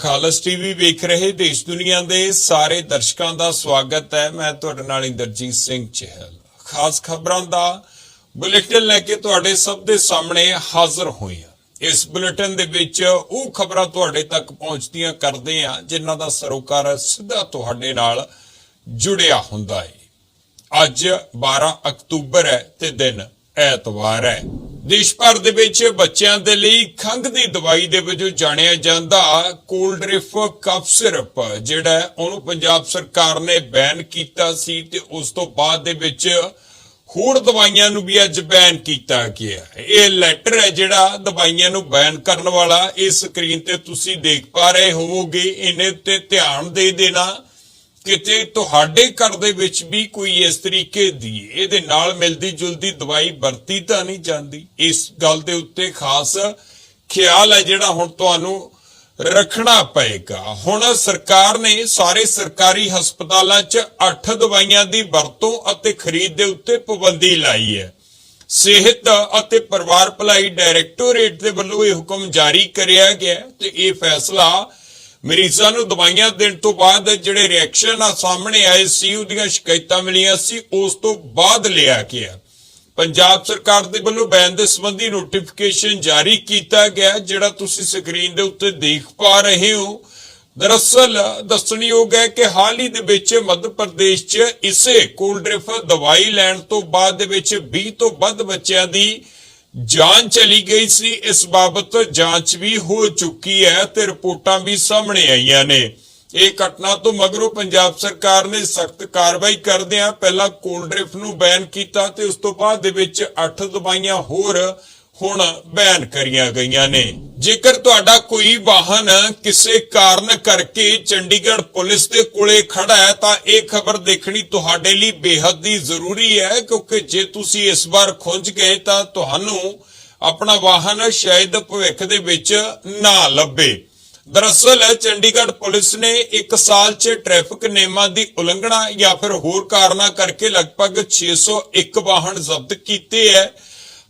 ਖਾਲਸ TV ਵੇਖ ਰਹੇ ਦੇਸ਼ ਦੁਨੀਆ ਦੇ ਸਾਰੇ ਦਰਸ਼ਕਾਂ ਦਾ ਸਵਾਗਤ ਹੈ। ਮੈਂ ਤੁਹਾਡੇ ਨਾਲ ਇੰਦਰਜੀਤ ਸਿੰਘ ਚਹਿਲ। ਖਾਸ ਖਬਰਾਂ ਦਾ ਬੁਲੇਟਿਨ ਲੈ ਕੇ ਤੁਹਾਡੇ ਸਭ ਦੇ ਸਾਹਮਣੇ ਹਾਜ਼ਰ ਹੋਏ ਹਾਂ। ਇਸ ਬੁਲੇਟਿਨ ਦੇ ਵਿੱਚ ਉਹ ਖਬਰਾਂ ਤੁਹਾਡੇ ਤੱਕ ਪਹੁੰਚਦੀਆਂ ਕਰਦੇ ਆ ਜਿਨ੍ਹਾਂ ਦਾ ਸਰੋਕਾਰ ਸਿੱਧਾ ਤੁਹਾਡੇ ਨਾਲ ਜੁੜਿਆ ਹੁੰਦਾ ਹੈ। ਅੱਜ 12 ਅਕਤੂਬਰ ਹੈ ਤੇ ਦਿਨ ਐਤਵਾਰ ਹੈ। ਦੇਸ਼ ਭਰ ਦੇ ਵਿੱਚ ਬੱਚਿਆਂ ਦੇ ਲਈ ਖੰਘ ਦੀ ਦਵਾਈ ਦੇ ਵਜੋਂ ਜਾਣਿਆ ਜਾਂਦਾ ਕੋਲਡ ਰਿਫ ਕਫ ਸਿਰਪ, ਜਿਹੜਾ ਉਹਨੂੰ ਪੰਜਾਬ ਸਰਕਾਰ ਨੇ ਬੈਨ ਕੀਤਾ ਸੀ ਤੇ ਉਸ ਤੋਂ ਬਾਅਦ ਦੇ ਵਿੱਚ ਹੋਰ ਦਵਾਈਆਂ ਨੂੰ ਵੀ ਅੱਜ ਬੈਨ ਕੀਤਾ ਗਿਆ ਇਹ ਲੈਟਰ ਹੈ ਜਿਹੜਾ ਦਵਾਈਆਂ ਨੂੰ ਬੈਨ ਕਰਨ ਵਾਲਾ। ਇਸ ਸਕਰੀਨ ਤੇ ਤੁਸੀਂ ਦੇਖ ਪਾ ਰਹੇ ਹੋਵੋਗੇ, ਇਹਨੇ ਤੇ ਧਿਆਨ ਦੇ ਦੇਣਾ। ਕਿਤੇ ਤੁਹਾਡੇ ਘਰ ਦੇ ਵਿੱਚ ਵੀ ਕੋਈ ਇਸ ਤਰੀਕੇ ਦੀ, ਇਹਦੇ ਨਾਲ ਮਿਲਦੀ ਜੁਲਦੀ ਦਵਾਈ ਵਰਤੀ ਤਾਂ ਨਹੀਂ ਜਾਂਦੀ। ਇਸ ਗੱਲ ਦੇ ਉੱਤੇ ਖਾਸ ਖਿਆਲ ਹੈ ਜਿਹੜਾ ਹੁਣ ਤੁਹਾਨੂੰ ਰੱਖਣਾ ਪਏਗਾ। ਹੁਣ ਸਰਕਾਰ ਨੇ ਸਾਰੇ ਸਰਕਾਰੀ ਹਸਪਤਾਲਾਂ 'ਚ 8 ਦਵਾਈਆਂ ਦੀ ਵਰਤੋਂ ਅਤੇ ਖਰੀਦ ਦੇ ਉੱਤੇ ਪਾਬੰਦੀ ਲਾਈ ਹੈ। ਸਿਹਤ ਅਤੇ ਪਰਿਵਾਰ ਭਲਾਈ ਡਾਇਰੈਕਟੋਰੇਟ ਦੇ ਵੱਲੋਂ ਇਹ ਹੁਕਮ ਜਾਰੀ ਕਰਿਆ ਗਿਆ ਤੇ ਇਹ ਫੈਸਲਾ ਮਰੀਜ਼ਾਂ ਨੂੰ ਦਵਾਈਆਂ ਦੇਣ ਤੋਂ ਬਾਅਦ ਜਿਹੜੇ ਰਿਐਕਸ਼ਨ ਆ ਸਾਹਮਣੇ ਆਏ, ਸੀ ਉਹਦੀਆਂ ਸ਼ਿਕਾਇਤਾਂ ਮਿਲੀਆਂ ਸੀ, ਉਸ ਤੋਂ ਬਾਅਦ ਲਿਆ ਗਿਆ। ਪੰਜਾਬ ਸਰਕਾਰ ਦੇ ਵੱਲੋਂ ਬੈਨ ਦੇ ਸੰਬੰਧੀ ਨੋਟੀਫਿਕੇਸ਼ਨ ਜਾਰੀ ਕੀਤਾ ਗਿਆ, ਜਿਹੜਾ ਤੁਸੀਂ ਸਕਰੀਨ ਦੇ ਉੱਤੇ ਦੇਖ ਪਾ ਰਹੇ ਹੋ। ਦਰਅਸਲ, ਦੱਸਣਯੋਗ ਹੈ ਕਿ ਹਾਲ ਹੀ ਦੇ ਵਿੱਚ ਮੱਧ ਪ੍ਰਦੇਸ਼ 'ਚ ਇਸੇ ਕੋਲਡ੍ਰਿਫ ਦਵਾਈ ਲੈਣ ਤੋਂ ਬਾਅਦ ਦੇ ਵਿੱਚ 20 ਤੋਂ ਵੱਧ ਬੱਚਿਆਂ ਦੀ ਜਾਂਚ ਚਲੀ ਗਈ ਸੀ ਇਸ ਬਾਬਤ ਜਾਂਚ ਵੀ ਹੋ ਚੁੱਕੀ ਹੈ ਤੇ ਰਿਪੋਰਟਾਂ ਵੀ ਸਾਹਮਣੇ ਆਈਆਂ ਨੇ ਇਹ ਘਟਨਾ ਤੋਂ ਮਗਰੋਂ ਪੰਜਾਬ ਸਰਕਾਰ ਨੇ ਸਖਤ ਕਾਰਵਾਈ ਕਰਦਿਆਂ ਪਹਿਲਾਂ ਕੋਲਡ੍ਰਿਫ ਨੂੰ ਬੈਨ ਕੀਤਾ ਤੇ ਉਸ ਤੋਂ ਬਾਅਦ ਦੇ ਵਿੱਚ 8 ਦਵਾਈਆਂ ਹੋਰ ਹੁਣ ਬੈਨ ਕਰੀਆਂ ਗਈਆਂ ਨੇ। ਜੇਕਰ ਤੁਹਾਡਾ ਕੋਈ ਵਾਹਨ ਕਿਸੇ ਕਾਰਨ ਕਰਕੇ ਚੰਡੀਗੜ੍ਹ ਪੁਲਿਸ ਦੇ ਕੋਲੇ ਖੜਾ ਹੈ, ਤਾਂ ਇਹ ਖਬਰ ਦੇਖਣੀ ਤੁਹਾਡੇ ਲਈ ਬੇहद ਹੀ ਜ਼ਰੂਰੀ ਹੈ, ਕਿਉਂਕਿ ਜੇ ਤੁਸੀਂ ਇਸ ਵਾਰ ਖੁੰਝ ਗਏ, ਤਾਂ ਤੁਹਾਨੂੰ ਆਪਣਾ ਵਾਹਨ ਸ਼ਾਇਦ ਭਵਿੱਖ ਦੇ ਵਿੱਚ ਨਾ ਲੱਭੇ। ਦਰਅਸਲ, ਚੰਡੀਗੜ੍ਹ ਪੁਲਿਸ ਨੇ 1 ਸਾਲ 'ਚ ਟ੍ਰੈਫਿਕ ਨਿਯਮਾਂ ਦੀ ਉਲੰਘਣਾ ਜਾਂ ਫਿਰ ਹੋਰ ਕਾਰਨਾਂ ਕਰਕੇ ਲਗਭਗ 601 ਵਾਹਨ ਜ਼ਬਤ ਕੀਤੇ ਹੈ।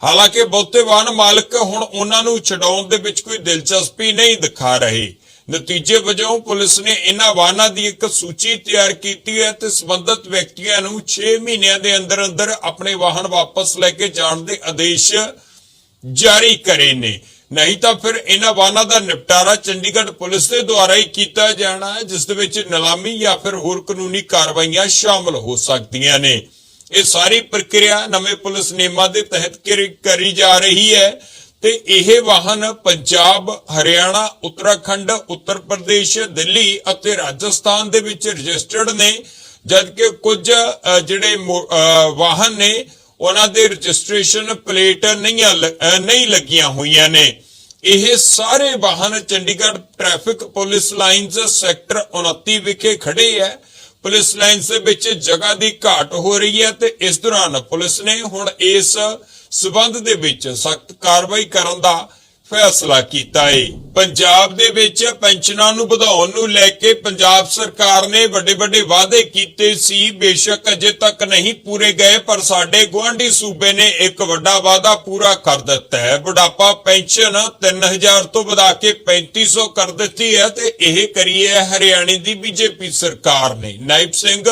ਹਾਲਾਂਕਿ ਬਹੁਤੇ ਵਾਹਨ ਮਾਲਕ ਹੁਣ ਉਹਨਾਂ ਨੂੰ ਛਡਾਉਣ ਦੇ ਵਿੱਚ ਕੋਈ ਦਿਲਚਸਪੀ ਨਹੀਂ ਦਿਖਾ ਰਹੇ। ਨਤੀਜੇ ਵਜੋਂ ਪੁਲਿਸ ਨੇ ਇਹਨਾਂ ਵਾਹਨਾਂ ਦੀ ਇੱਕ ਸੂਚੀ ਤਿਆਰ ਕੀਤੀ ਹੈ ਤੇ ਸੰਬੰਧਿਤ ਵਿਅਕਤੀਆਂ ਨੂੰ 6 ਮਹੀਨਿਆਂ ਦੇ ਅੰਦਰ ਅੰਦਰ ਆਪਣੇ ਵਾਹਨ ਵਾਪਸ ਲੈ ਕੇ ਜਾਣ ਦੇ ਆਦੇਸ਼ ਜਾਰੀ ਕਰੇ ਨੇ। ਨਹੀਂ ਤਾਂ ਫਿਰ ਇਹਨਾਂ ਵਾਹਨਾਂ ਦਾ ਨਿਪਟਾਰਾ ਚੰਡੀਗੜ੍ਹ ਪੁਲਿਸ ਦੇ ਦੁਆਰਾ ਹੀ ਕੀਤਾ ਜਾਣਾ ਹੈ, ਜਿਸ ਦੇ ਵਿੱਚ ਨਿਲਾਮੀ ਜਾਂ ਫਿਰ ਹੋਰ ਕਾਨੂੰਨੀ ਕਾਰਵਾਈਆਂ ਸ਼ਾਮਲ ਹੋ ਸਕਦੀਆਂ ਨੇ। ਇਹ ਸਾਰੀ ਪ੍ਰਕਿਰਿਆ ਨਵੇਂ ਪੁਲਿਸ ਨਿਯਮਾਂ ਦੇ ਤਹਿਤ ਕਰੀ- ਜਾ ਰਹੀ ਹੈ ਤੇ ਇਹ ਵਾਹਨ ਪੰਜਾਬ, ਹਰਿਆਣਾ, ਉੱਤਰਾਖੰਡ, ਉੱਤਰ ਪ੍ਰਦੇਸ਼, ਦਿੱਲੀ ਅਤੇ ਰਾਜਸਥਾਨ ਦੇ ਵਿੱਚ ਰਜਿਸਟਰਡ ਨੇ, ਜਦਕਿ ਕੁਝ ਜਿਹੜੇ ਵਾਹਨ ਨੇ, ਉਹਨਾਂ ਦੇ ਰਜਿਸਟ੍ਰੇਸ਼ਨ ਪਲੇਟ ਨਹੀਂ ਨਹੀਂ ਲੱਗੀਆਂ ਹੋਈਆਂ ਨੇ। ਇਹ ਸਾਰੇ ਵਾਹਨ Chandigarh traffic police lines sector 29 ਵਿਖੇ ਖੜੇ ਹੈ। ਪੁਲਿਸ ਲਾਈਨਸ ਦੇ ਵਿੱਚ ਜਗ੍ਹਾ ਦੀ ਘਾਟ ਹੋ ਰਹੀ ਹੈ ਤੇ ਇਸ ਦੌਰਾਨ ਪੁਲਿਸ ਨੇ ਹੁਣ ਇਸ ਸਬੰਧ ਦੇ ਵਿੱਚ ਸਖਤ ਕਾਰਵਾਈ ਕਰਨ ਦਾ ਫੈਸਲਾ ਕੀਤਾ ਹੈ ਪੰਜਾਬ ਦੇ ਵਿੱਚ ਪੈਨਸ਼ਨਾਂ ਨੂੰ ਵਧਾਉਣ ਨੂੰ ਲੈ ਕੇ ਪੰਜਾਬ ਸਰਕਾਰ ਨੇ ਵੱਡੇ ਵੱਡੇ ਵਾਅਦੇ ਕੀਤੇ ਸੀ। ਬੇਸ਼ੱਕ ਅਜੇ ਤੱਕ ਨਹੀਂ ਪੂਰੇ ਗਏ, ਪਰ ਸਾਡੇ ਗੁਆਂਢੀ ਸੂਬੇ ਨੇ ਇੱਕ ਵੱਡਾ ਵਾਅਦਾ ਪੂਰਾ ਕਰ ਦਿੱਤਾ ਹੈ। ਬੁਢਾਪਾ ਪੈਨਸ਼ਨ 3000 ਤੋਂ ਵਧਾ ਕੇ 3500 ਕਰ ਦਿੱਤੀ ਹੈ ਤੇ ਇਹ ਕਰੀ ਹੈ ਹਰਿਆਣੇ ਦੀ ਬੀਜੇਪੀ ਸਰਕਾਰ ਨੇ। ਨਾਇਬ ਸਿੰਘ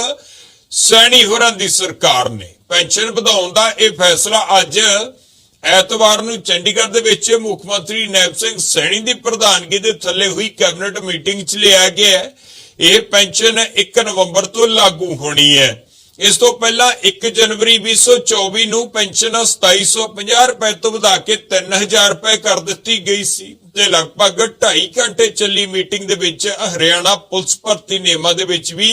ਸੈਣੀ ਹੋਰਾਂ ਦੀ ਸਰਕਾਰ ਨੇ। ਪੈਨਸ਼ਨ ਵਧਾਉਣ ਦਾ ਇਹ ਫੈਸਲਾ ਅੱਜ ਐਤਵਾਰ ਨੂੰ ਚੰਡੀਗੜ੍ਹ ਦੇ ਵਿੱਚ ਮੁੱਖ ਮੰਤਰੀ ਨੈਬ ਸਿੰਘ ਸੈਣੀ ਦੀ ਪ੍ਰਧਾਨਗੀ ਦੇ ਥੱਲੇ ਹੋਈ ਕੈਬਨਿਟ ਮੀਟਿੰਗ 'ਚ ਲਿਆ ਗਿਆ ਇਹ ਪੈਨਸ਼ਨ 1 ਨਵੰਬਰ ਤੋਂ ਲਾਗੂ ਹੋਣੀ ਹੈ। ਇਸ ਤੋਂ ਪਹਿਲਾਂ 1 ਜਨਵਰੀ 2024 ਨੂੰ ਪੈਨਸ਼ਨ 2750 ਰੁਪਏ ਤੋਂ ਵਧਾ ਕੇ 3000 ਰੁਪਏ ਕਰ ਦਿੱਤੀ ਗਈ ਸੀ ਤੇ ਲਗਭਗ 2.5 ਘੰਟੇ ਚੱਲੀ ਮੀਟਿੰਗ ਦੇ ਵਿੱਚ ਹਰਿਆਣਾ ਪੁਲਿਸ ਭਰਤੀ ਨਿਯਮਾਂ ਦੇ ਵਿੱਚ ਵੀ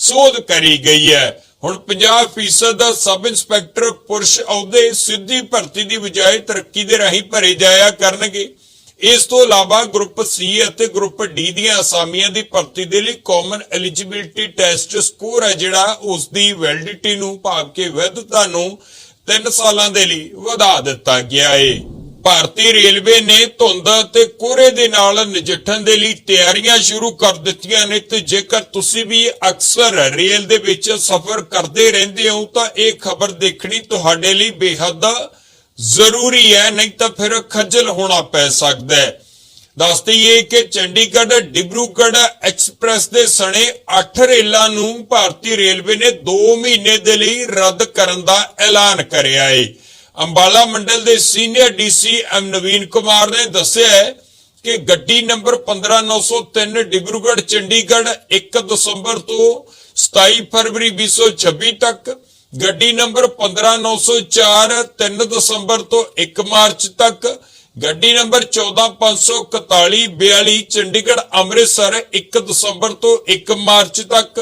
ਸੋਧ ਕਰੀ ਗਈ ਹੈ। ਹੁਣ 50% ਦਾ ਸਬ ਇੰਸਪੈਕਟਰ ਪੁਰਸ਼ ਅਹੁਦੇ ਸਿੱਧੀ ਭਰਤੀ ਦੀ ਬਜਾਏ ਤਰੱਕੀ ਦੇ ਰਾਹੀਂ ਭਰੇ ਜਾਇਆ ਕਰਨਗੇ। ਇਸ ਤੋਂ ਇਲਾਵਾ ਗਰੁੱਪ ਸੀ ਅਤੇ ਗਰੁੱਪ ਡੀ ਦੀਆਂ ਅਸਾਮੀਆਂ ਦੀ ਭਰਤੀ ਦੇ ਲਈ ਕਾਮਨ ਐਲੀਜੀਬਿਲਟੀ ਟੈਸਟ ਸਕੋਰ ਹੈ ਜਿਹੜਾ ਉਸ ਦੀ ਵੈਲਿਡਿਟੀ ਨੂੰ ਭਾਵ ਕੇ ਵੈਧਤਾ ਨੂੰ 3 ਸਾਲਾਂ ਦੇ ਲਈ ਵਧਾ ਦਿੱਤਾ ਗਿਆ ਹੈ ਭਾਰਤੀ ਰੇਲਵੇ ਨੇ ਧੁੰਦ ਤੇ ਕੋਹਰੇ ਦੇ ਨਾਲ ਨਜਿੱਠਣ ਦੇ ਲਈ ਤਿਆਰੀਆਂ ਸ਼ੁਰੂ ਕਰ ਦਿੱਤੀਆਂ ਨੇ ਤੇ ਜੇਕਰ ਤੁਸੀਂ ਵੀ ਅਕਸਰ ਰੇਲ ਦੇ ਵਿੱਚ ਸਫ਼ਰ ਕਰਦੇ ਰਹਿੰਦੇ ਹੋ ਤਾਂ ਇਹ ਖਬਰ ਦੇਖਣੀ ਤੁਹਾਡੇ ਲਈ ਬੇਹੱਦ ਜ਼ਰੂਰੀ ਹੈ, ਨਹੀਂ ਤਾਂ ਫਿਰ ਖੱਜਲ ਹੋਣਾ ਪੈ ਸਕਦਾ ਹੈ। ਦੱਸ ਦਈਏ ਕਿ ਚੰਡੀਗੜ੍ਹ, ਡਿਬਰੂਗੜ੍ਹ ਐਕਸਪ੍ਰੈਸ ਦੇ ਸਣੇ 8 ਰੇਲਾਂ ਨੂੰ ਭਾਰਤੀ ਰੇਲਵੇ ਨੇ 2 ਮਹੀਨੇ ਦੇ ਲਈ ਰੱਦ ਕਰਨ ਦਾ ਐਲਾਨ ਕਰਿਆ ਹੈ। ਅੰਬਾਲਾ ਮੰਡਲ ਦੇ senior DC M Naveen Kumar ਨੇ ਦੱਸਿਆ ਹੈ ਕਿ ਗੱਡੀ ਨੰਬਰ 15903 ਡਿਬਰੂਗੜ੍ਹ ਚੰਡੀਗੜ੍ਹ 1 ਦਸੰਬਰ ਤੋਂ 27 ਫਰਵਰੀ 2026 ਤੱਕ, ਗੱਡੀ ਨੰਬਰ 15904 3 ਦਸੰਬਰ ਤੋਂ 1 ਮਾਰਚ ਤੱਕ, ਗੱਡੀ ਨੰਬਰ 14541 42 ਚੰਡੀਗੜ੍ਹ ਅੰਮ੍ਰਿਤਸਰ 1 ਦਸੰਬਰ ਤੋਂ 1 ਮਾਰਚ ਤੱਕ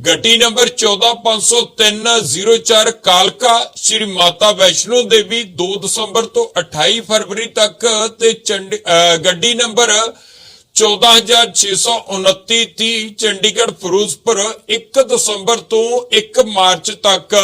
ਗੱਡੀ ਨੰਬਰ 1450304 ਕਾਲਕਾ, ਸ਼੍ਰੀ ਮਾਤਾ ਵੈਸ਼ਨੋ ਦੇਵੀ 2 ਦਸੰਬਰ ਤੋਂ 28 ਫਰਵਰੀ ਤੱਕ ਤੇ ਚੰਡੀ ਗੱਡੀ ਨੰਬਰ 14629 30 ਚੰਡੀਗੜ੍ਹ ਫਿਰੋਜ਼ਪੁਰ 1 ਦਸੰਬਰ ਤੋਂ 1 ਮਾਰਚ ਤੱਕ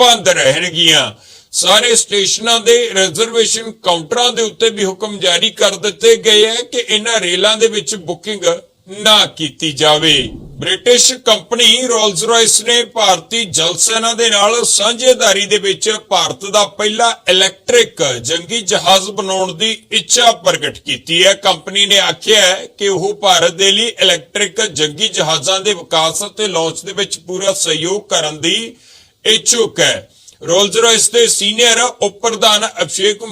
ਬੰਦ ਰਹਿਣਗੀਆਂ। ਸਾਰੇ ਸਟੇਸ਼ਨਾਂ ਦੇ ਰਿਜ਼ਰਵੇਸ਼ਨ ਕਾਊਂਟਰਾਂ ਦੇ ਉੱਤੇ ਵੀ ਹੁਕਮ ਜਾਰੀ ਕਰ ਦਿੱਤੇ ਗਏ ਹੈ ਕਿ ਇਹਨਾਂ ਰੇਲਾਂ ਦੇ ਵਿੱਚ ਬੁਕਿੰਗ ਨਾ ਕੀਤੀ ਜਾਵੇ। ਬ੍ਰਿਟਿਸ਼ ਕੰਪਨੀ ਰੋਲਸ ਰਾਇਸ ਨੇ ਭਾਰਤੀ ਜਲ ਸੈਨਾ ਦੇ ਨਾਲ ਸਾਂਝੇਦਾਰੀ ਦੇ ਵਿੱਚ ਭਾਰਤ ਦਾ ਪਹਿਲਾ ਇਲੈਕਟ੍ਰਿਕ ਜੰਗੀ ਜਹਾਜ਼ ਬਣਾਉਣ ਦੀ ਇੱਛਾ ਪ੍ਰਗਟ ਕੀਤੀ ਹੈ। ਕੰਪਨੀ ਨੇ ਆਖਿਆ ਹੈ ਕਿ ਉਹ ਭਾਰਤ ਦੇ ਲਈ ਇਲੈਕਟ੍ਰਿਕ ਜੰਗੀ ਜਹਾਜ਼ਾਂ ਦੇ ਵਿਕਾਸ ਅਤੇ ਲਾਂਚ ਦੇ ਵਿੱਚ ਪੂਰਾ ਸਹਿਯੋਗ ਕਰਨ ਦੀ ਇੱਛੁਕ ਹੈ। ਰੋਲਸ ਰਾਇਸ ਦੇ ਸੀਨੀਅਰ ਉਪ ਪ੍ਰਧਾਨ ਅਭਿਸ਼ੇਕ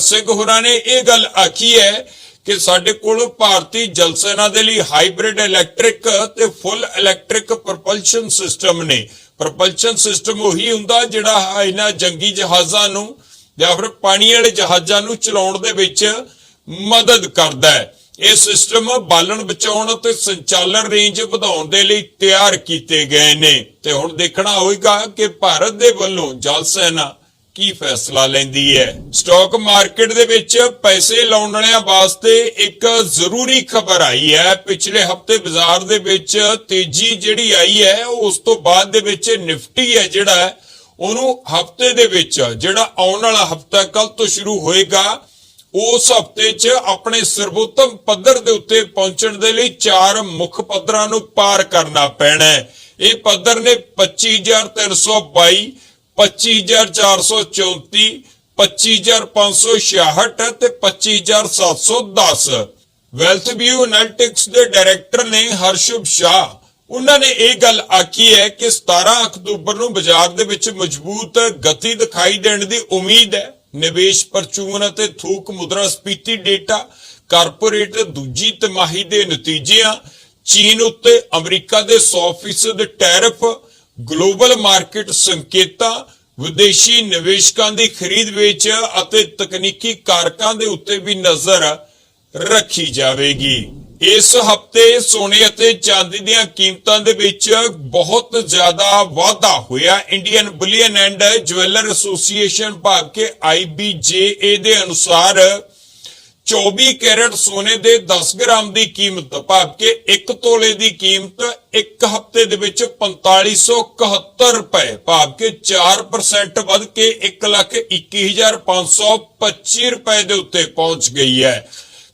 ਸਿੰਘ ਹੋਰਾਂ ਨੇ ਇਹ ਗੱਲ ਆਖੀ ਹੈ ਕਿ ਸਾਡੇ ਕੋਲ ਭਾਰਤੀ ਜਲ ਸੈਨਾ ਦੇ ਲਈ ਹਾਈਬ੍ਰਿਡ ਇਲੈਕਟ੍ਰਿਕ ਤੇ ਫੁੱਲ ਇਲੈਕਟ੍ਰਿਕ ਪ੍ਰੋਪਲਸ਼ਨ ਸਿਸਟਮ ਨੇ। ਪ੍ਰੋਪਲਸ਼ਨ ਸਿਸਟਮ ਉਹੀ ਹੁੰਦਾ ਜਿਹੜਾ ਇਹਨਾਂ ਜੰਗੀ ਜਹਾਜ਼ਾਂ ਨੂੰ ਜਾਂ ਫਿਰ ਪਾਣੀ ਵਾਲੇ ਜਹਾਜ਼ਾਂ ਨੂੰ ਚਲਾਉਣ ਦੇ ਵਿੱਚ ਮਦਦ ਕਰਦਾ ਹੈ। ਇਹ ਸਿਸਟਮ ਬਾਲਣ ਬਚਾਉਣ ਅਤੇ ਸੰਚਾਲਨ ਰੇਂਜ ਵਧਾਉਣ ਦੇ ਲਈ ਤਿਆਰ ਕੀਤੇ ਗਏ ਨੇ। ਤੇ ਹੁਣ ਦੇਖਣਾ ਹੋਏਗਾ ਕਿ ਭਾਰਤ ਦੇ ਵੱਲੋਂ ਜਲ ਸੈਨਾ ਕੀ ਫੈਸਲਾ ਲੈਂਦੀ ਹੈ? ਸਟਾਕ ਮਾਰਕੀਟ ਦੇ ਵਿੱਚ ਪੈਸੇ ਲਾਉਣ ਵਾਲਿਆਂ ਵਾਸਤੇ ਇੱਕ ਜ਼ਰੂਰੀ ਖਬਰ ਆਈ ਹੈ। ਪਿਛਲੇ ਹਫ਼ਤੇ ਬਾਜ਼ਾਰ ਦੇ ਵਿੱਚ ਤੇਜ਼ੀ ਜਿਹੜੀ ਆਈ ਹੈ, ਉਸ ਤੋਂ ਬਾਅਦ ਦੇ ਵਿੱਚ ਨਿਫਟੀ ਹੈ ਜਿਹੜਾ, ਉਹਨੂੰ ਹਫ਼ਤੇ ਦੇ ਵਿੱਚ, ਜਿਹੜਾ ਆਉਣ ਵਾਲਾ ਹਫਤਾ ਕੱਲ ਤੋਂ ਸ਼ੁਰੂ ਹੋਏਗਾ, ਉਸ ਹਫ਼ਤੇ 'ਚ ਆਪਣੇ ਸਰਵੋਤਮ ਪੱਧਰ ਦੇ ਉੱਤੇ ਪਹੁੰਚਣ ਦੇ ਲਈ ਚਾਰ ਮੁੱਖ ਪੱਧਰਾਂ ਨੂੰ ਪਾਰ ਕਰਨਾ ਪੈਣਾ ਹੈ। ਇਹ ਪੱਧਰ ਨੇ 25322 25434 25566 ਤੇ 25710 ਵੈਲਥ ਵਿਊ ਐਨਾਲਿਟਿਕਸ ਦੇ ਡਾਇਰੈਕਟਰ ਨੇ ਹਰਸ਼ੁਭ ਸ਼ਾਹ। ਉਹਨਾਂ ਨੇ ਇਹ ਗੱਲ ਆਖੀ ਹੈ ਕਿ 17 ਅਕਤੂਬਰ ਨੂੰ ਬਾਜ਼ਾਰ ਦੇ ਵਿੱਚ ਮਜ਼ਬੂਤ ਗਤੀ ਦਿਖਾਈ ਦੇਣ ਦੀ ਉਮੀਦ ਹੈ। ਨਿਵੇਸ਼ ਪਰਚੂਨ ਅਤੇ ਥੋਕ ਮੁਦਰਾ ਸਪੀਤੀ ਡੇਟਾ, ਕਾਰਪੋਰੇਟ ਦੂਜੀ ਤਿਮਾਹੀ ਦੇ ਨਤੀਜਿਆਂ, ਚੀਨ ਉੱਤੇ ਅਮਰੀਕਾ ਦੇ 100% ਟੈਰਿਫ ਗਲੋਬਲ ਮਾਰਕੀਟ ਸੰਕੇਤਾਂ, ਵਿਦੇਸ਼ੀ ਨਿਵੇਸ਼ਕਾਂ ਦੀ ਖਰੀਦ ਵੇਚ ਅਤੇ ਤਕਨੀਕੀ ਕਾਰਕਾਂ ਦੇ ਉੱਤੇ ਵੀ ਨਜ਼ਰ ਰੱਖੀ ਜਾਵੇਗੀ। ਇਸ ਹਫ਼ਤੇ ਸੋਨੇ ਅਤੇ ਚਾਂਦੀ ਦੀਆਂ ਕੀਮਤਾਂ ਦੇ ਵਿੱਚ ਬਹੁਤ ਜ਼ਿਆਦਾ ਵਾਧਾ ਹੋਇਆ। Indian bullion and jeweller association ਭਾਗ ਕੇ IBJA ਦੇ ਅਨੁਸਾਰ 24 ਕੈਰਟ ਸੋਨੇ ਦੇ 10 ਗ੍ਰਾਮ ਦੀ ਕੀਮਤ ਭਾਵ ਕਿ 1 ਤੋਲੇ ਦੀ ਕੀਮਤ ਇੱਕ ਹਫ਼ਤੇ ਦੇ ਵਿੱਚ 4571 ਰੁਪਏ। ਭਾਵ ਕਿ 4% ਵੱਧ ਕੇ 121525 ਰੁਪਏ ਦੇ ਉੱਤੇ ਪਹੁੰਚ ਗਈ ਹੈ।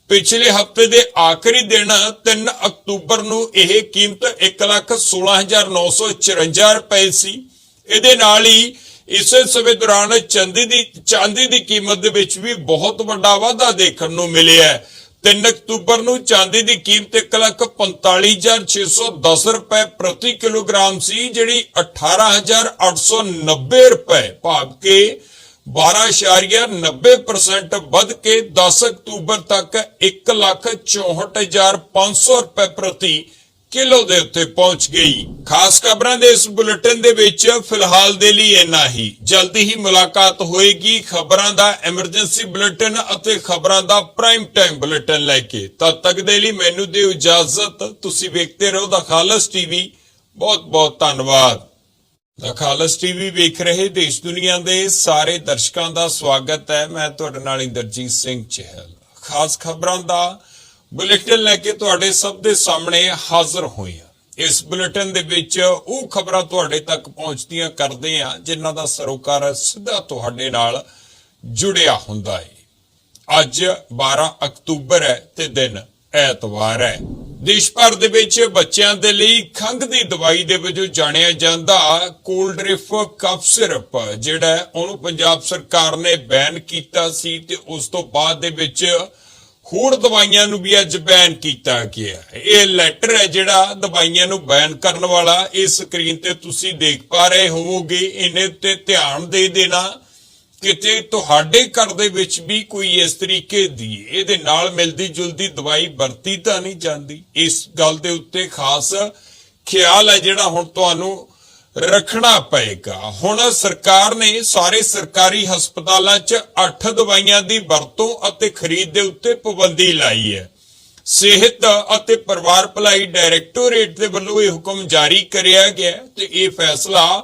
ਪਿਛਲੇ ਹਫ਼ਤੇ ਦੇ ਆਖਰੀ ਦਿਨ 3 ਅਕਤੂਬਰ ਨੂੰ ਇਹ ਕੀਮਤ 116954 ਰੁਪਏ ਸੀ। ਇਹਦੇ ਨਾਲ ਹੀ ਇਸੇ ਸਮੇਂ ਦੌਰਾਨ ਚਾਂਦੀ ਦੀ ਚਾਂਦੀ ਦੀ ਕੀਮਤ ਦੇ ਵਿੱਚ ਵੀ ਬਹੁਤ ਵੱਡਾ ਵਾਧਾ ਦੇਖਣ ਨੂੰ ਮਿਲਿਆ 3 ਅਕਤੂਬਰ ਨੂੰ ਚਾਂਦੀ ਦੀ ਕੀਮਤ 145610 ਰੁਪਏ ਪ੍ਰਤੀ ਕਿਲੋਗ੍ਰਾਮ ਸੀ, ਜਿਹੜੀ 18890 ਰੁਪਏ ਭਾਵ ਕਿ 12.90% ਵੱਧ ਕੇ 10 ਅਕਤੂਬਰ ਤੱਕ 164500 ਰੁਪਏ ਪ੍ਰਤੀ ਕਿਲੋ ਦੇ ਉੱਤੇ ਪਹੁੰਚ ਗਈ। ਖਾਸ ਖਬਰਾਂ ਦੇ ਇਸ ਬੁਲੇਟਿਨ ਦੇ ਵਿੱਚ ਫਿਲਹਾਲ ਦੇ ਲਈ ਇੰਨਾ ਹੀ। ਜਲਦੀ ਹੀ ਮੁਲਾਕਾਤ ਹੋਏਗੀ ਖਬਰਾਂ ਦਾ ਐਮਰਜੈਂਸੀ ਬੁਲੇਟਿਨ ਅਤੇ ਖਬਰਾਂ ਦਾ ਪ੍ਰਾਈਮ ਟਾਈਮ ਬੁਲੇਟਿਨ ਲੈ ਕੇ। ਤਦ ਤੱਕ ਦੇ ਲਈ ਮੈਨੂੰ ਦਿਓ ਇਜਾਜ਼ਤ। ਤੁਸੀਂ ਵੇਖਦੇ ਰਹੋ ਦਾ ਖਾਲਸ ਟੀਵੀ। ਬਹੁਤ ਬਹੁਤ ਧੰਨਵਾਦ। ਦਾ ਖਾਲਸ ਟੀਵੀ ਵੇਖ ਰਹੇ ਦੇਸ਼ ਦੁਨੀਆ ਦੇ ਸਾਰੇ ਦਰਸ਼ਕਾਂ ਦਾ ਸਵਾਗਤ ਹੈ। ਮੈਂ ਤੁਹਾਡੇ ਨਾਲ ਇੰਦਰਜੀਤ ਸਿੰਘ ਚਹਿਲ। ਖਾਸ ਖਬਰਾਂ ਦਾ ਬੁਲੇਟਿਨ ਲੈ ਕੇ ਤੁਹਾਡੇ ਸਭ ਦੇ ਸਾਹਮਣੇ ਹਾਜ਼ਰ ਹੋਏ ਹਾਂ। ਇਸ ਬੁਲੇਟਿਨ ਦੇ ਵਿੱਚ ਉਹ ਖਬਰਾਂ ਤੁਹਾਡੇ ਤੱਕ ਪਹੁੰਚਦੀਆਂ ਕਰਦੇ ਹਾਂ, ਜਿਨ੍ਹਾਂ ਦਾ ਸਰੋਕਾਰ ਸਿੱਧਾ ਤੁਹਾਡੇ ਨਾਲ ਜੁੜਿਆ ਹੁੰਦਾ ਹੈ। ਅੱਜ 12 ਅਕਤੂਬਰ ਹੈ ਤੇ ਦਿਨ ਐਤਵਾਰ ਹੈ। ਦੇਸ਼ ਭਰ ਦੇ ਵਿੱਚ ਬੱਚਿਆਂ ਦੇ ਲਈ ਖੰਘ ਦੀ ਦਵਾਈ ਦੇ ਵਜੋਂ ਜਾਣਿਆ ਜਾਂਦਾ, ਕੋਲਡ ਰਿਫ ਕਫ ਸਿਰਪ, ਜਿਹੜਾ ਉਹਨੂੰ ਪੰਜਾਬ ਸਰਕਾਰ ਨੇ ਬੈਨ ਕੀਤਾ ਸੀ ਤੇ ਉਸ ਤੋਂ ਬਾਅਦ ਦੇ ਵਿੱਚ ਹੋਰ ਦਵਾਈਆਂ ਨੂੰ ਵੀ ਅੱਜ ਬੈਨ ਕੀਤਾ ਗਿਆ ਇਹ ਲੈਟਰ ਹੈ ਜਿਹੜਾ ਦਵਾਈਆਂ ਨੂੰ ਬੈਨ ਕਰਨ ਵਾਲਾ। ਇਹ ਸਕਰੀਨ ਤੇ ਤੁਸੀਂ ਦੇਖ ਪਾ ਰਹੇ ਹੋਵੋਗੇ, ਇਹਨੇ ਉੱਤੇ ਧਿਆਨ ਦੇ ਦੇਣਾ ਕਿਤੇ ਤੁਹਾਡੇ ਘਰ ਦੇ ਵਿੱਚ ਵੀ ਕੋਈ ਇਸ ਤਰੀਕੇ ਦੀ, ਇਹਦੇ ਨਾਲ ਮਿਲਦੀ ਜੁਲਦੀ ਦਵਾਈ ਵਰਤੀ ਤਾਂ ਨਹੀਂ ਜਾਂਦੀ। ਇਸ ਗੱਲ ਦੇ ਉੱਤੇ ਖਾਸ ਖਿਆਲ ਹੈ ਜਿਹੜਾ ਹੁਣ ਤੁਹਾਨੂੰ ਰੱਖਣਾ ਪਏਗਾ। ਹੁਣ ਸਰਕਾਰ ਨੇ ਸਾਰੇ ਸਰਕਾਰੀ ਹਸਪਤਾਲਾਂ 'ਚ 8 ਦਵਾਈਆਂ ਦੀ ਵਰਤੋਂ ਅਤੇ ਖਰੀਦ ਦੇ ਉੱਤੇ ਪਾਬੰਦੀ ਲਾਈ ਹੈ। ਸਿਹਤ ਅਤੇ ਪਰਿਵਾਰ ਭਲਾਈ ਡਾਇਰੈਕਟੋਰੇਟ ਦੇ ਵੱਲੋਂ ਇਹ ਹੁਕਮ ਜਾਰੀ ਕਰਿਆ ਗਿਆ ਤੇ ਇਹ ਫੈਸਲਾ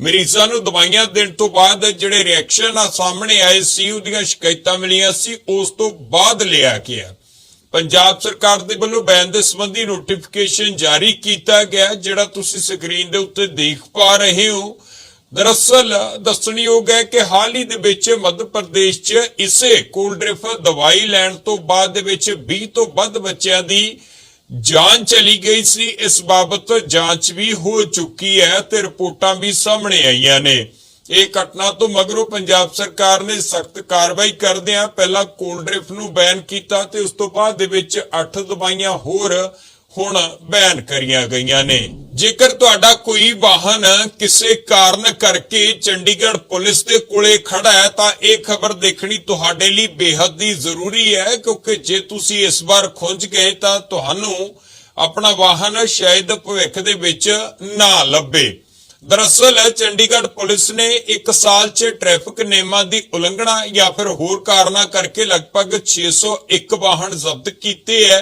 ਮਰੀਜ਼ਾਂ ਨੂੰ ਦਵਾਈਆਂ ਦੇਣ ਤੋਂ ਬਾਅਦ ਜਿਹੜੇ ਰਿਐਕਸ਼ਨ ਆ ਸਾਹਮਣੇ ਆਏ ਸੀ, ਉਹਦੀਆਂ ਸ਼ਿਕਾਇਤਾਂ ਮਿਲੀਆਂ ਸੀ, ਉਸ ਤੋਂ ਬਾਅਦ ਲਿਆ ਗਿਆ। ਪੰਜਾਬ ਸਰਕਾਰ ਦੇ ਵੱਲੋਂ ਬੈਨ ਦੇ ਸੰਬੰਧੀ ਨੋਟੀਫਿਕੇਸ਼ਨ ਜਾਰੀ ਕੀਤਾ ਗਿਆ, ਜਿਹੜਾ ਤੁਸੀਂ ਸਕਰੀਨ ਦੇ ਉੱਤੇ ਦੇਖ ਪਾ ਰਹੇ ਹੋ। ਦਰਅਸਲ, ਦੱਸਣਯੋਗ ਹੈ ਕਿ ਹਾਲ ਹੀ ਦੇ ਵਿੱਚ ਮੱਧ ਪ੍ਰਦੇਸ਼ 'ਚ ਇਸੇ ਕੋਲਡ੍ਰਿਫ ਦਵਾਈ ਲੈਣ ਤੋਂ ਬਾਅਦ ਦੇ ਵਿੱਚ 20 ਤੋਂ ਵੱਧ ਬੱਚਿਆਂ ਦੀ ਜਾਨ ਚਲੀ ਗਈ ਸੀ। ਇਸ ਬਾਬਤ ਜਾਂਚ ਵੀ ਹੋ ਚੁੱਕੀ ਹੈ ਤੇ ਰਿਪੋਰਟਾਂ ਵੀ ਸਾਹਮਣੇ ਆਈਆਂ ਨੇ। ਇਹ ਘਟਨਾ ਤੋਂ ਮਗਰੋਂ ਪੰਜਾਬ ਸਰਕਾਰ ਨੇ ਸਖਤ ਕਾਰਵਾਈ ਕਰਦਿਆਂ ਪਹਿਲਾਂ ਕੋਲਡ੍ਰਿਫ ਨੂੰ ਬੈਨ ਕੀਤਾ ਤੇ ਉਸ ਤੋਂ ਬਾਅਦ ਦੇ ਵਿੱਚ 8 ਦਵਾਈਆਂ ਹੋਰ ਹੁਣ ਬੈਨ ਕਰੀਆਂ ਗਈਆਂ ਨੇ। ਜੇਕਰ ਤੁਹਾਡਾ ਕੋਈ ਵਾਹਨ ਕਿਸੇ ਕਾਰਨ ਕਰਕੇ ਚੰਡੀਗੜ੍ਹ ਪੁਲਿਸ ਦੇ ਕੋਲੇ ਖੜਾ ਹੈ ਤਾਂ ਇਹ ਖਬਰ ਦੇਖਣੀ ਤੁਹਾਡੇ ਲਈ ਬੇਹੱਦ ਹੀ ਜ਼ਰੂਰੀ ਹੈ ਕਿਉਂਕਿ ਜੇ ਤੁਸੀਂ ਇਸ ਵਾਰ ਖੁੰਝ ਗਏ ਤਾਂ ਤੁਹਾਨੂੰ ਆਪਣਾ ਵਾਹਨ ਸ਼ਾਇਦ ਭਵਿੱਖ ਦੇ ਵਿੱਚ ਨਾ ਲੱਭੇ। ਦਰਅਸਲ ਚੰਡੀਗੜ੍ਹ ਪੁਲਿਸ ਨੇ 1 ਸਾਲ 'ਚ ਟ੍ਰੈਫਿਕ ਨਿਯਮਾਂ ਦੀ ਉਲੰਘਣਾ ਜਾਂ ਫਿਰ ਹੋਰ ਕਾਰਨਾਂ ਕਰਕੇ ਲਗਭਗ 601 ਵਾਹਨ ਜ਼ਬਤ ਕੀਤੇ ਹੈ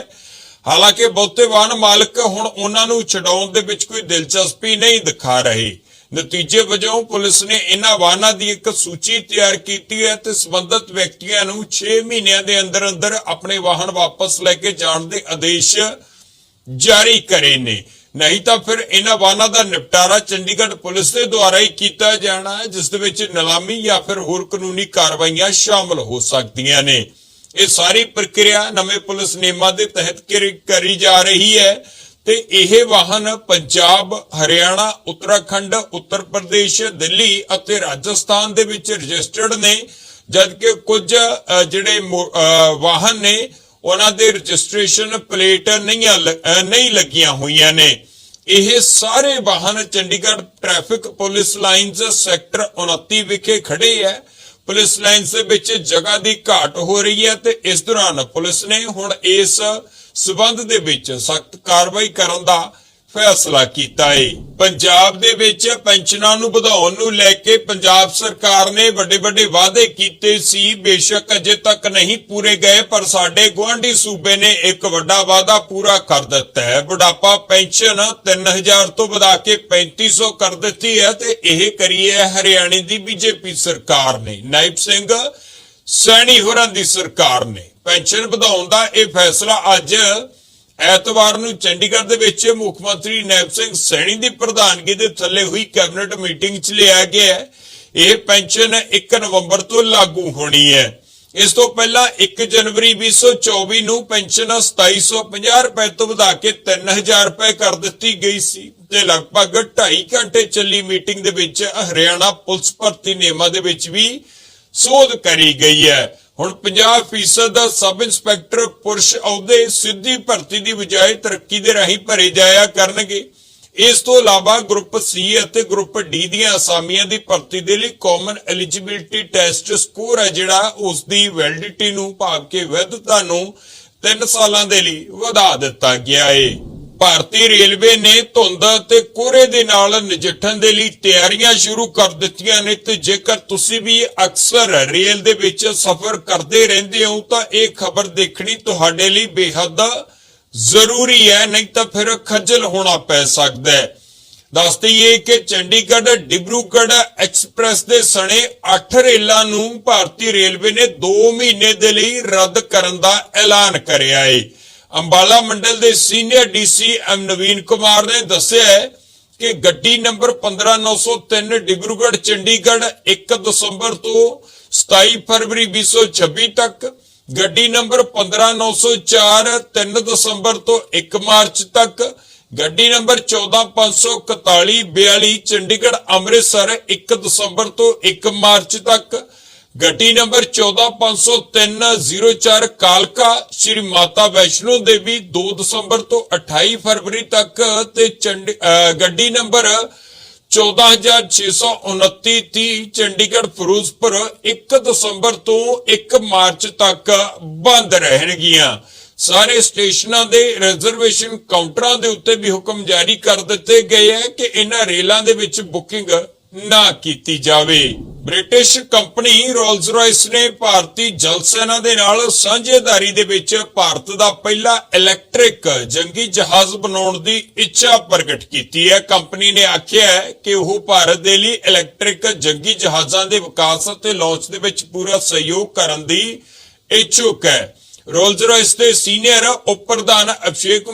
ਹਾਲਾਂਕਿ ਬਹੁਤੇ ਵਾਹਨ ਮਾਲਕ ਹੁਣ ਉਹਨਾਂ ਨੂੰ ਛਡਾਉਣ ਦੇ ਵਿੱਚ ਕੋਈ ਦਿਲਚਸਪੀ ਨਹੀਂ ਦਿਖਾ ਰਹੇ। ਨਤੀਜੇ ਵਜੋਂ ਪੁਲਿਸ ਨੇ ਇਹਨਾਂ ਵਾਹਨਾਂ ਦੀ ਇੱਕ ਸੂਚੀ ਤਿਆਰ ਕੀਤੀ ਹੈ ਤੇ ਸਬੰਧਤ ਵਿਅਕਤੀਆਂ ਨੂੰ 6 ਮਹੀਨਿਆਂ ਦੇ ਅੰਦਰ ਅੰਦਰ ਆਪਣੇ ਵਾਹਨ ਵਾਪਸ ਲੈ ਕੇ ਜਾਣ ਦੇ ਆਦੇਸ਼ ਜਾਰੀ ਕਰੇ ਨੇ। ਨਹੀਂ ਤਾਂ ਫਿਰ ਇਹਨਾਂ ਵਾਹਨਾਂ ਦਾ ਨਿਪਟਾਰਾ ਚੰਡੀਗੜ੍ਹ ਪੁਲਿਸ ਦੇ ਦੁਆਰਾ ਹੀ ਕੀਤਾ ਜਾਣਾ ਹੈ, ਜਿਸ ਦੇ ਵਿੱਚ ਨਿਲਾਮੀ ਜਾਂ ਫਿਰ ਹੋਰ ਕਾਨੂੰਨੀ ਕਾਰਵਾਈਆਂ ਸ਼ਾਮਲ ਹੋ ਸਕਦੀਆਂ ਨੇ। ਇਹ ਸਾਰੀ ਪ੍ਰਕਿਰਿਆ ਨਵੇਂ ਪੁਲਿਸ ਨਿਯਮਾਂ ਦੇ ਤਹਿਤ ਕਰੀ- ਜਾ ਰਹੀ ਹੈ ਤੇ ਇਹ ਵਾਹਨ ਪੰਜਾਬ, ਹਰਿਆਣਾ, ਉੱਤਰਾਖੰਡ, ਉੱਤਰ ਪ੍ਰਦੇਸ਼, ਦਿੱਲੀ ਅਤੇ ਰਾਜਸਥਾਨ ਦੇ ਵਿੱਚ ਰਜਿਸਟਰਡ ਨੇ, ਜਦਕਿ ਕੁਝ ਜਿਹੜੇ ਵਾਹਨ ਨੇ ਉਹਨਾਂ ਦੇ ਰਜਿਸਟ੍ਰੇਸ਼ਨ ਪਲੇਟ ਨਹੀਂ ਨਹੀਂ ਲੱਗੀਆਂ ਹੋਈਆਂ ਨੇ। ਇਹ ਸਾਰੇ ਵਾਹਨ Chandigarh traffic police lines sector 29 ਵਿਖੇ ਖੜੇ ਹੈ। ਪੁਲਿਸ ਲਾਈਨਸ ਦੇ ਵਿੱਚ ਜਗ੍ਹਾ ਦੀ ਘਾਟ ਹੋ ਰਹੀ ਹੈ ਤੇ ਇਸ ਦੌਰਾਨ ਪੁਲਿਸ ਨੇ ਹੁਣ ਇਸ ਸਬੰਧ ਦੇ ਵਿੱਚ ਸਖਤ ਕਾਰਵਾਈ ਕਰਨ ਦਾ ਫੈਸਲਾ ਕੀਤਾ ਹੈ ਪੰਜਾਬ ਦੇ ਵਿੱਚ ਪੈਨਸ਼ਨਾਂ ਨੂੰ ਵਧਾਉਣ ਨੂੰ ਲੈ ਕੇ ਪੰਜਾਬ ਸਰਕਾਰ ਨੇ ਵੱਡੇ ਵੱਡੇ ਵਾਅਦੇ ਕੀਤੇ ਸੀ। ਬੇਸ਼ੱਕ ਅਜੇ ਤੱਕ ਨਹੀਂ ਪੂਰੇ ਗਏ, ਪਰ ਸਾਡੇ ਗੁਆਂਢੀ ਸੂਬੇ ਨੇ ਇੱਕ ਵੱਡਾ ਵਾਅਦਾ ਪੂਰਾ ਕਰ ਦਿੱਤਾ ਹੈ। ਬੁਢਾਪਾ ਪੈਨਸ਼ਨ 3000 ਤੋਂ ਵਧਾ ਕੇ 3500 ਕਰ ਦਿੱਤੀ ਹੈ ਤੇ ਇਹ ਕਰੀ ਹੈ ਹਰਿਆਣੇ ਦੀ ਬੀਜੇਪੀ ਸਰਕਾਰ ਨੇ। ਨਾਇਬ ਸਿੰਘ ਸੈਣੀ ਹੋਰਾਂ ਦੀ ਸਰਕਾਰ ਨੇ। ਪੈਨਸ਼ਨ ਵਧਾਉਣ ਦਾ ਇਹ ਫੈਸਲਾ ਅੱਜ ਐਤਵਾਰ ਨੂੰ ਚੰਡੀਗੜ੍ਹ ਦੇ ਵਿੱਚ ਮੁੱਖ ਮੰਤਰੀ ਨੈਬ ਸਿੰਘ ਸੈਣੀ ਦੀ ਪ੍ਰਧਾਨਗੀ ਦੇ ਥੱਲੇ ਹੋਈ ਕੈਬਨਿਟ ਮੀਟਿੰਗ 'ਚ ਲਿਆ ਗਿਆ ਇਹ ਪੈਨਸ਼ਨ 1 ਨਵੰਬਰ ਤੋਂ ਲਾਗੂ ਹੋਣੀ ਹੈ। ਇਸ ਤੋਂ ਪਹਿਲਾਂ 1 ਜਨਵਰੀ 2024 ਨੂੰ ਪੈਨਸ਼ਨ 2750 ਰੁਪਏ ਤੋਂ ਵਧਾ ਕੇ 3000 ਰੁਪਏ ਕਰ ਦਿੱਤੀ ਗਈ ਸੀ ਤੇ ਲਗਭਗ 2.5 ਘੰਟੇ ਚੱਲੀ ਮੀਟਿੰਗ ਦੇ ਵਿੱਚ ਹਰਿਆਣਾ ਪੁਲਿਸ ਭਰਤੀ ਨਿਯਮਾਂ ਦੇ ਵਿੱਚ ਵੀ ਸੋਧ ਕਰੀ ਗਈ ਹੈ। ਹੁਣ 50% ਦਾ ਸਬ ਇੰਸਪੈਕਟਰ ਪੁਰਸ਼ ਅਹੁਦੇ ਸਿੱਧੀ ਭਰਤੀ ਦੀ ਬਜਾਏ ਤਰੱਕੀ ਦੇ ਰਾਹੀਂ ਭਰੇ ਜਾਇਆ ਕਰਨਗੇ। ਇਸ ਤੋਂ ਇਲਾਵਾ ਗਰੁੱਪ ਸੀ ਅਤੇ ਗਰੁੱਪ ਡੀ ਦੀਆਂ ਅਸਾਮੀਆਂ ਦੀ ਭਰਤੀ ਦੇ ਲਈ ਕਾਮਨ ਐਲੀਜੀਬਿਲਟੀ ਟੈਸਟ ਸਕੋਰ ਹੈ ਜਿਹੜਾ ਉਸ ਦੀ ਵੈਲਿਡਿਟੀ ਨੂੰ ਭਾਵ ਕੇ ਵੈਧਤਾ ਨੂੰ 3 ਸਾਲਾਂ ਦੇ ਲਈ ਵਧਾ ਦਿੱਤਾ ਗਿਆ ਹੈ ਭਾਰਤੀ ਰੇਲਵੇ ਨੇ ਧੁੰਦ ਤੇ ਕੋਹਰੇ ਦੇ ਨਾਲ ਨਜਿੱਠਣ ਦੇ ਲਈ ਤਿਆਰੀਆਂ ਸ਼ੁਰੂ ਕਰ ਦਿੱਤੀਆਂ ਨੇ ਤੇ ਜੇਕਰ ਤੁਸੀਂ ਵੀ ਅਕਸਰ ਰੇਲ ਦੇ ਵਿੱਚ ਸਫ਼ਰ ਕਰਦੇ ਰਹਿੰਦੇ ਹੋ ਤਾਂ ਇਹ ਖਬਰ ਦੇਖਣੀ ਤੁਹਾਡੇ ਲਈ ਬੇਹੱਦ ਜ਼ਰੂਰੀ ਹੈ, ਨਹੀਂ ਤਾਂ ਫਿਰ ਖੱਜਲ ਹੋਣਾ ਪੈ ਸਕਦਾ ਹੈ। ਦੱਸ ਦਈਏ ਕਿ ਚੰਡੀਗੜ੍ਹ, ਡਿਬਰੂਗੜ੍ਹ ਐਕਸਪ੍ਰੈਸ ਦੇ ਸਣੇ 8 ਰੇਲਾਂ ਨੂੰ ਭਾਰਤੀ ਰੇਲਵੇ ਨੇ 2 ਮਹੀਨੇ ਦੇ ਲਈ ਰੱਦ ਕਰਨ ਦਾ ਐਲਾਨ ਕਰਿਆ ਹੈ। ਅੰਬਾਲਾ ਮੰਡਲ ਦੇ senior DC M Naveen Kumar ਨੇ ਦੱਸਿਆ ਹੈ ਕਿ ਗੱਡੀ ਨੰਬਰ 15903 ਡਿਬਰੂਗੜ੍ਹ ਚੰਡੀਗੜ੍ਹ 1 ਦਸੰਬਰ ਤੋਂ 27 ਫਰਵਰੀ 2026 ਤੱਕ, ਗੱਡੀ ਨੰਬਰ 15904 3 ਦਸੰਬਰ ਤੋਂ 1 ਮਾਰਚ ਤੱਕ, ਗੱਡੀ ਨੰਬਰ 14541 42 ਚੰਡੀਗੜ੍ਹ ਅੰਮ੍ਰਿਤਸਰ 1 ਦਸੰਬਰ ਤੋਂ 1 ਮਾਰਚ ਤੱਕ ਗੱਡੀ ਨੰਬਰ 1450304 ਕਾਲਕਾ, ਸ਼੍ਰੀ ਮਾਤਾ ਵੈਸ਼ਨੋ ਦੇਵੀ 2 ਦਸੰਬਰ ਤੋਂ 28 ਫਰਵਰੀ ਤੱਕ ਤੇ ਚੰਡੀ- ਗੱਡੀ ਨੰਬਰ 14629 30 ਚੰਡੀਗੜ੍ਹ ਫਿਰੋਜ਼ਪੁਰ 1 ਦਸੰਬਰ ਤੋਂ 1 ਮਾਰਚ ਤੱਕ ਬੰਦ ਰਹਿਣਗੀਆਂ। ਸਾਰੇ ਸਟੇਸ਼ਨਾਂ ਦੇ ਰਿਜ਼ਰਵੇਸ਼ਨ ਕਾਊਂਟਰਾਂ ਦੇ ਉੱਤੇ ਵੀ ਹੁਕਮ ਜਾਰੀ ਕਰ ਦਿੱਤੇ ਗਏ ਹੈ ਕਿ ਇਹਨਾਂ ਰੇਲਾਂ ਦੇ ਵਿੱਚ ਬੁਕਿੰਗ ਨਾ ਕੀਤੀ ਜਾਵੇ। ਬ੍ਰਿਟਿਸ਼ ਕੰਪਨੀ ਰੋਲਸ ਰਾਇਸ ਨੇ ਭਾਰਤੀ ਜਲ ਸੈਨਾ ਦੇ ਨਾਲ ਸਾਂਝੇਦਾਰੀ ਦੇ ਵਿੱਚ ਭਾਰਤ ਦਾ ਪਹਿਲਾ ਇਲੈਕਟ੍ਰਿਕ ਜੰਗੀ ਜਹਾਜ਼ ਬਣਾਉਣ ਦੀ ਇੱਛਾ ਪ੍ਰਗਟ ਕੀਤੀ ਹੈ। ਕੰਪਨੀ ਨੇ ਆਖਿਆ ਹੈ ਕਿ ਉਹ ਭਾਰਤ ਦੇ ਲਈ ਇਲੈਕਟ੍ਰਿਕ ਜੰਗੀ ਜਹਾਜ਼ਾਂ ਦੇ ਵਿਕਾਸ ਅਤੇ ਲਾਂਚ ਦੇ ਵਿੱਚ ਪੂਰਾ ਸਹਿਯੋਗ ਕਰਨ ਦੀ ਇੱਛੁਕ ਹੈ। ਰੋਲਸ ਰਾਇਸ ਦੇ ਸੀਨੀਅਰ ਉਪ ਪ੍ਰਧਾਨ ਅਭਿਸ਼ੇਕ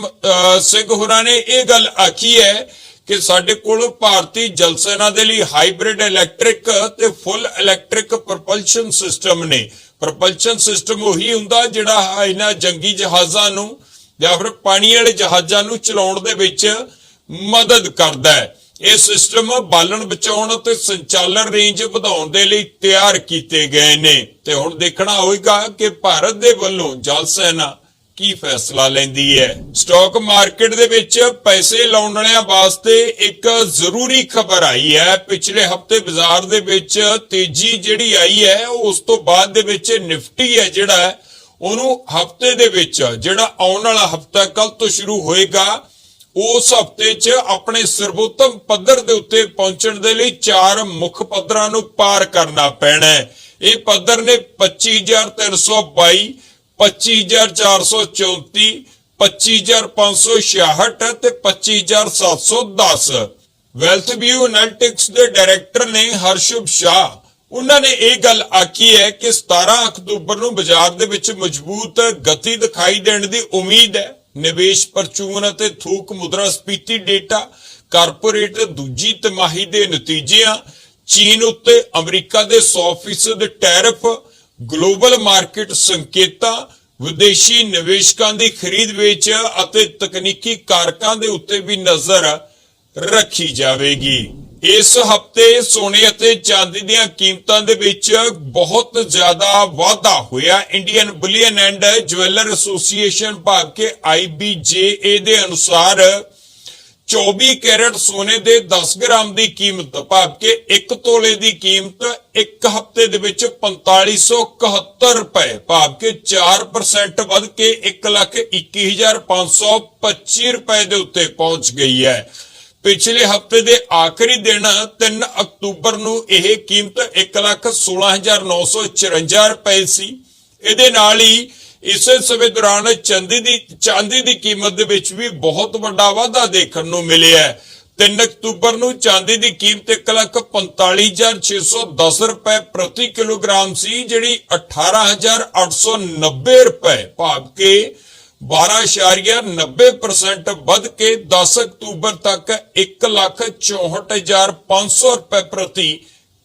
ਸਿੰਘ ਹੋਰਾਂ ਨੇ ਇਹ ਗੱਲ ਆਖੀ ਹੈ ਕਿ ਸਾਡੇ ਕੋਲ ਭਾਰਤੀ ਜਲ ਸੈਨਾ ਦੇ ਲਈ ਹਾਈਬ੍ਰਿਡ ਇਲੈਕਟ੍ਰਿਕ ਤੇ ਫੁੱਲ ਇਲੈਕਟ੍ਰਿਕ ਪ੍ਰੋਪਲਸ਼ਨ ਸਿਸਟਮ ਨੇ। ਪ੍ਰੋਪਲਸ਼ਨ ਸਿਸਟਮ ਉਹੀ ਹੁੰਦਾ ਜਿਹੜਾ ਇਹਨਾਂ ਜੰਗੀ ਜਹਾਜ਼ਾਂ ਨੂੰ ਜਾਂ ਫਿਰ ਪਾਣੀ ਵਾਲੇ ਜਹਾਜ਼ਾਂ ਨੂੰ ਚਲਾਉਣ ਦੇ ਵਿੱਚ ਮਦਦ ਕਰਦਾ ਹੈ। ਇਹ ਸਿਸਟਮ ਬਾਲਣ ਬਚਾਉਣ ਅਤੇ ਸੰਚਾਲਨ ਰੇਂਜ ਵਧਾਉਣ ਦੇ ਲਈ ਤਿਆਰ ਕੀਤੇ ਗਏ ਨੇ। ਤੇ ਹੁਣ ਦੇਖਣਾ ਹੋਏਗਾ ਕਿ ਭਾਰਤ ਦੇ ਵੱਲੋਂ ਜਲ ਸੈਨਾ ਕੀ ਫੈਸਲਾ ਲੈਂਦੀ ਹੈ? ਸਟਾਕ ਮਾਰਕੀਟ ਦੇ ਵਿੱਚ ਪੈਸੇ ਲਾਉਣ ਵਾਲਿਆਂ ਵਾਸਤੇ ਇੱਕ ਜ਼ਰੂਰੀ ਖਬਰ ਆਈ ਹੈ। ਪਿਛਲੇ ਹਫ਼ਤੇ ਬਾਜ਼ਾਰ ਦੇ ਵਿੱਚ ਤੇਜ਼ੀ ਜਿਹੜੀ ਆਈ ਹੈ, ਉਸ ਤੋਂ ਬਾਅਦ ਦੇ ਵਿੱਚ ਨਿਫਟੀ ਹੈ ਜਿਹੜਾ, ਉਹਨੂੰ ਹਫ਼ਤੇ ਦੇ ਵਿੱਚ, ਜਿਹੜਾ ਆਉਣ ਵਾਲਾ ਹਫਤਾ ਕੱਲ ਤੋਂ ਸ਼ੁਰੂ ਹੋਏਗਾ, ਉਸ ਹਫ਼ਤੇ 'ਚ ਆਪਣੇ ਸਰਵੋਤਮ ਪੱਧਰ ਦੇ ਉੱਤੇ ਪਹੁੰਚਣ ਦੇ ਲਈ ਚਾਰ ਮੁੱਖ ਪੱਧਰਾਂ ਨੂੰ ਪਾਰ ਕਰਨਾ ਪੈਣਾ ਹੈ। ਇਹ ਪੱਧਰ ਨੇ 25322 25434 25566 ਤੇ 25710 ਵੈਲਥ ਵਿਊ ਐਨਾਲਿਟਿਕਸ ਦੇ ਡਾਇਰੈਕਟਰ ਨੇ ਹਰਸ਼ੁਭ ਸ਼ਾਹ। ਉਹਨਾਂ ਨੇ ਇਹ ਗੱਲ ਆਖੀ ਹੈ ਕਿ 17 ਅਕਤੂਬਰ ਨੂੰ ਬਾਜ਼ਾਰ ਦੇ ਵਿੱਚ ਮਜ਼ਬੂਤ ਗਤੀ ਦਿਖਾਈ ਦੇਣ ਦੀ ਉਮੀਦ ਹੈ। ਨਿਵੇਸ਼ ਪਰਚੂਨ ਅਤੇ ਥੋਕ ਮੁਦਰਾ ਸਪੀਤੀ ਡੇਟਾ, ਕਾਰਪੋਰੇਟ ਦੂਜੀ ਤਿਮਾਹੀ ਦੇ ਨਤੀਜਿਆਂ, ਚੀਨ ਉੱਤੇ ਅਮਰੀਕਾ ਦੇ 100% ਟੈਰਿਫ ਗਲੋਬਲ ਮਾਰਕੀਟ ਸੰਕੇਤਾਂ, ਵਿਦੇਸ਼ੀ ਨਿਵੇਸ਼ਕਾਂ ਦੀ ਖਰੀਦ ਵੇਚ ਅਤੇ ਤਕਨੀਕੀ ਕਾਰਕਾਂ ਦੇ ਉੱਤੇ ਵੀ ਨਜ਼ਰ ਰੱਖੀ ਜਾਵੇਗੀ। ਇਸ ਹਫ਼ਤੇ ਸੋਨੇ ਅਤੇ ਚਾਂਦੀ ਦੀਆਂ ਕੀਮਤਾਂ ਦੇ ਵਿੱਚ ਬਹੁਤ ਜ਼ਿਆਦਾ ਵਾਧਾ ਹੋਇਆ। Indian bullion and jeweller association ਭਾਗ ਕੇ IBJA ਦੇ ਅਨੁਸਾਰ 24 ਕੈਰਟ ਸੋਨੇ ਦੇ 10 ਗ੍ਰਾਮ ਦੀ ਕੀਮਤ ਭਾਵ ਕਿ 1 ਤੋਲੇ ਦੀ ਕੀਮਤ ਇੱਕ ਹਫ਼ਤੇ ਦੇ ਵਿੱਚ 4571 ਰੁਪਏ ਭਾਵ ਕਿ 4% ਵੱਧ ਕੇ 121525 ਰੁਪਏ ਦੇ ਉੱਤੇ ਪਹੁੰਚ ਗਈ ਹੈ। ਪਿਛਲੇ ਹਫ਼ਤੇ ਦੇ ਆਖਰੀ ਦਿਨ 3 ਅਕਤੂਬਰ ਨੂੰ ਇਹ ਕੀਮਤ 116954 ਰੁਪਏ ਸੀ। ਇਹਦੇ ਨਾਲ ਹੀ ਇਸੇ ਸਮੇਂ ਦੌਰਾਨ ਚਾਂਦੀ ਦੀ ਚਾਂਦੀ ਦੀ ਕੀਮਤ ਦੇ ਵਿੱਚ ਵੀ ਬਹੁਤ ਵੱਡਾ ਵਾਧਾ ਦੇਖਣ ਨੂੰ ਮਿਲਿਆ ਹੈ। 3 ਅਕਤੂਬਰ ਨੂੰ ਚਾਂਦੀ ਦੀ ਕੀਮਤ 145610 ਰੁਪਏ ਪ੍ਰਤੀ ਕਿਲੋਗ੍ਰਾਮ ਸੀ, ਜਿਹੜੀ 18890 ਰੁਪਏ ਭਾਵ ਕਿ 12.90% ਵੱਧ ਕੇ 10 ਅਕਤੂਬਰ ਤੱਕ 164500 ਰੁਪਏ ਪ੍ਰਤੀ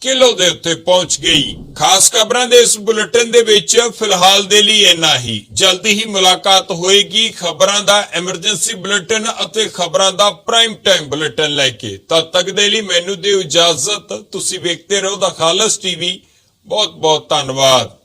ਕਿਲੋ ਦੇ ਉੱਤੇ ਪਹੁੰਚ ਗਈ। ਖਾਸ ਖਬਰਾਂ ਦੇ ਇਸ ਬੁਲੇਟਿਨ ਦੇ ਵਿੱਚ ਫਿਲਹਾਲ ਦੇ ਲਈ ਇੰਨਾ ਹੀ। ਜਲਦੀ ਹੀ ਮੁਲਾਕਾਤ ਹੋਏਗੀ ਖਬਰਾਂ ਦਾ ਐਮਰਜੈਂਸੀ ਬੁਲੇਟਿਨ ਅਤੇ ਖਬਰਾਂ ਦਾ ਪ੍ਰਾਈਮ ਟਾਈਮ ਬੁਲੇਟਿਨ ਲੈ ਕੇ। ਤਦ ਤੱਕ ਦੇ ਲਈ ਮੈਨੂੰ ਦਿਓ ਇਜਾਜ਼ਤ। ਤੁਸੀਂ ਵੇਖਦੇ ਰਹੋ ਦਾ ਖਾਲਸ ਟੀਵੀ। ਬਹੁਤ ਬਹੁਤ ਧੰਨਵਾਦ।